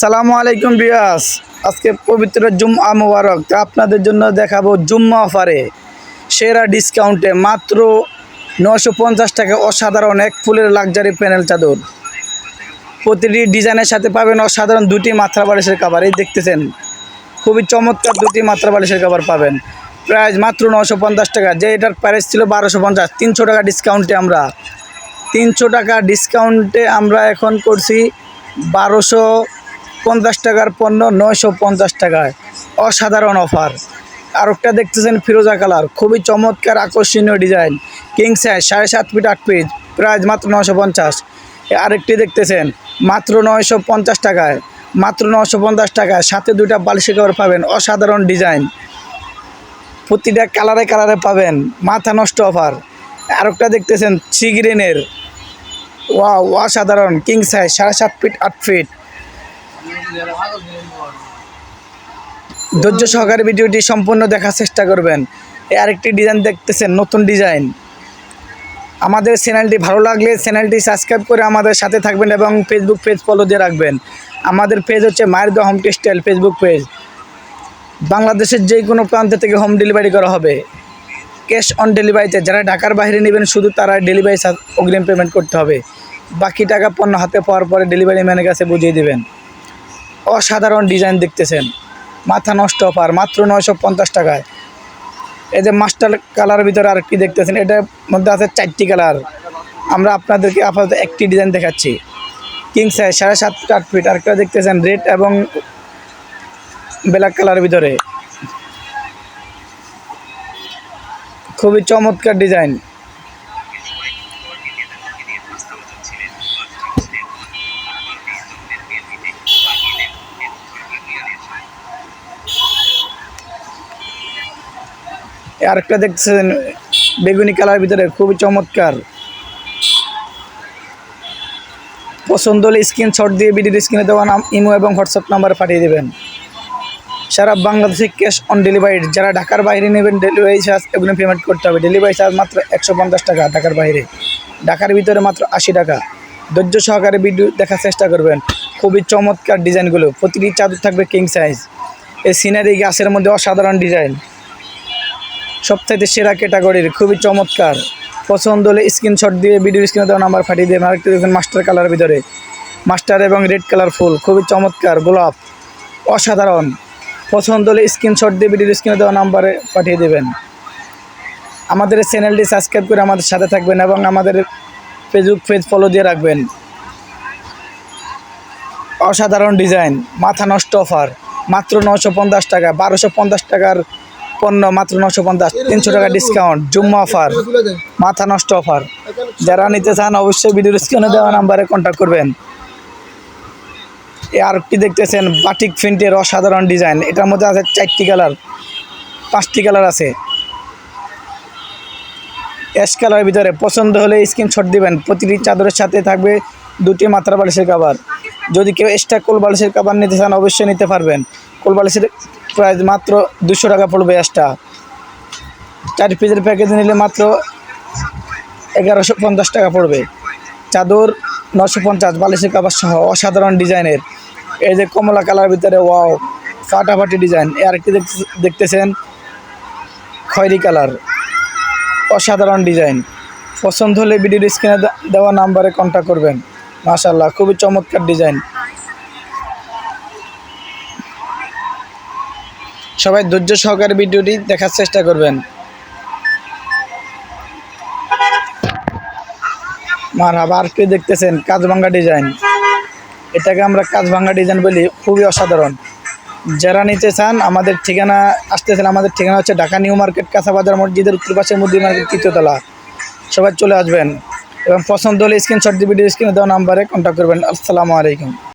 সালামু আলাইকুম বিয়াস। আজকে পবিত্র জুম্মা মুবারক। আপনাদের জন্য দেখাবো জুম্মা অফারে সেরা ডিসকাউন্টে মাত্র নশো পঞ্চাশ টাকা অসাধারণ এক ফুলের লাক্সারি প্যানেল চাদর। প্রতিটি ডিজাইনের সাথে পাবেন অসাধারণ দুটি মাত্রা বালিশের কাবার এই দেখতেছেন, খুবই চমৎকার দুটি মাত্রা বালিশের কাবার পাবেন। প্রাইস মাত্র নশো পঞ্চাশ টাকা। যে এটার প্রাইস ছিল বারোশো পঞ্চাশ, তিনশো টাকা ডিসকাউন্টে আমরা। তিনশো টাকা ডিসকাউন্টে আমরা এখন করছি বারোশো পঞ্চাশ টাকার পণ্য, নয়শো পঞ্চাশ টাকায়। অসাধারণ অফার আর একটা দেখতেছেন ফিরোজা কালার, খুবই চমৎকার আকর্ষণীয় ডিজাইন কিং সাইজ সাড়ে সাত ফিট আট ফিট প্রাইস মাত্র নশো পঞ্চাশ। আরেকটি দেখতেছেন, মাত্র নয়শো পঞ্চাশ টাকায়। মাত্র নশো পঞ্চাশ টাকায়, সাথে দুইটা বালিশি কভার পাবেন, অসাধারণ ডিজাইন প্রতিটা কালারে কালারে পাবেন, মাথা নষ্ট অফার আরেকটা দেখতেছেন সিগ্রিনের ওয়া অসাধারণ কিং সাইজ সাড়ে সাত ফিট আট ফিট ধৈর্য সহকারে ভিডিওটি সম্পূর্ণ দেখার চেষ্টা করবেন। এই আরেকটি ডিজাইন দেখতেছেন, নতুন ডিজাইন আমাদের চ্যানেলটি ভালো লাগলে চ্যানেলটি সাবস্ক্রাইব করে আমাদের সাথে থাকবেন এবং ফেসবুক পেজ ফলো দিয়ে রাখবেন। আমাদের পেজ হচ্ছে মায়ের the home textile Facebook page বাংলাদেশের যে কোনো প্রান্ত থেকে হোম ডেলিভারি করা হবে। ক্যাশ অন ডেলিভারিতে যারা ঢাকার বাইরে নেবেন, শুধু তারা ডেলিভারি অগ্রিম পেমেন্ট করতে হবে। বাকি টাকা পণ্য হাতে পাওয়ার পরে ডেলিভারি ম্যানের কাছে বুঝিয়ে দেবেন। অসাধারণ ডিজাইন দেখতেছেন। মাথা নষ্ট অফার, মাত্র নয়শো পঞ্চাশ টাকায়। এই যে মাস্টার কালারের ভিতরে আরেকটি দেখতেছেন, এটার মধ্যে আছে চারটি কালার। আমরা আপনাদেরকে আপাতত একটি ডিজাইন দেখাচ্ছি। কিং সাইজ সাড়ে সাত আট ফিট আরেকটা দেখতেছেন রেড এবং ব্ল্যাক কালারের ভিতরে। খুবই চমৎকার ডিজাইন। আরেকটা দেখতেছেন, বেগুনি কালার ভিতরে খুবই চমৎকার। পছন্দ হলে স্ক্রিনশট দিয়ে ভিডিওর স্ক্রিনে দেওয়া নাম, ইমো এবং হোয়াটসঅ্যাপ নাম্বারে পাঠিয়ে দেবেন। সারা বাংলাদেশে ক্যাশ অন ডেলিভারি যারা ঢাকার বাইরে নেবেন ডেলিভারি চার্জ এগুলো পেমেন্ট করতে হবে। ডেলিভারি চার্জ মাত্র একশো পঞ্চাশ টাকা ঢাকার বাইরে। ঢাকার ভিতরে মাত্র আশি টাকা। ধৈর্য সহকারে ভিডিও দেখার চেষ্টা করবেন। খুবই চমৎকার ডিজাইনগুলো প্রতিটি চাদর থাকবে কিং সাইজ এই সিনারি গাছের মধ্যে অসাধারণ ডিজাইন সবথেকে সেরা ক্যাটাগরির, খুবই চমৎকার। পছন্দ হলে স্ক্রিনশট দিয়ে ভিডিও স্ক্রিনে দেওয়া নাম্বার পাঠিয়ে দেবেন আরেকটি দেখুন মাস্টার কালার ভিতরে। মাস্টার এবং রেড কালার ফুল খুবই চমৎকার, গোলাপ, অসাধারণ। পছন্দ হলে স্ক্রিনশট দিয়ে ভিডিও স্ক্রিনে দেওয়া নাম্বারে পাঠিয়ে দেবেন। আমাদের চ্যানেলটি সাবস্ক্রাইব করে আমাদের সাথে থাকবেন এবং আমাদের ফেসবুক পেজ ফলো দিয়ে রাখবেন। অসাধারণ ডিজাইন মাথা নষ্ট অফার মাত্র নশো পঞ্চাশ টাকা, বারোশো পঞ্চাশ টাকার পণ্য মাত্র নশো পঞ্চাশ, তিনশো টাকা ডিসকাউন্ট জুম্মা অফার মাথা নষ্ট অফার যারা নিতে চান অবশ্যই ভিডিওর স্ক্রিনে দেওয়া নাম্বারে কন্ট্যাক্ট করবেন। এ আরেকটি দেখতেছেন বাটিক প্রিন্টের অসাধারণ ডিজাইন এটার মধ্যে আছে চারটি কালার পাঁচটি কালার আছে। অ্যাশ কালারের ভিতরে পছন্দ হলে স্ক্রিনশট দিবেন। প্রতিটি চাদরের সাথে থাকবে দুটি মাত্রা বালিশের কাবার যদি কেউ এক্সট্রা কোল বালিশের কাবার নিতে চান, অবশ্যই নিতে পারবেন। কোল বালিশের প্রাইস মাত্র দুশো টাকা পড়বে এক্সট্রা চার পিসের প্যাকেজ নিলে মাত্র এগারোশো পঞ্চাশ টাকা পড়বে। চাদর নশো পঞ্চাশ, বালিশের কাবার সহ অসাধারণ ডিজাইনের। এই যে কমলা কালার ভিতরে ওয়াও ফাটাফাটি ডিজাইন। এ আরেকটি দেখতে- দেখতেছেন, খয়েরি কালার। অসাধারণ ডিজাইন। পছন্দ হলে ভিডিওর স্ক্রিনে দেওয়া নাম্বারে কন্ট্যাক্ট করবেন। মাশাল্লাহ খুবই চমৎকার ডিজাইন। সবাই ধৈর্য সহকারে ভিডিওটি দেখার চেষ্টা করবেন। মার আবার কে দেখতেছেন? কাজভাঙ্গা ডিজাইন। এটাকে আমরা কাজভাঙ্গা ডিজাইন বলি, খুবই অসাধারণ। যারা নিতে চান, আমাদের ঠিকানা আসতেছেন, আমাদের ঠিকানা হচ্ছে ঢাকা নিউ মার্কেট, কাঁচাবাজার মসজিদের উত্তর পাশে মুদি মার্কেট, তৃতীয়তলা। সবাই চলে আসবেন। এবং পছন্দ হলে স্ক্রিনশট দিয়ে ভিডিও স্ক্রিনে দেওয়া নাম্বারে কন্ট্যাক্ট করবেন। আসসালামু আলাইকুম।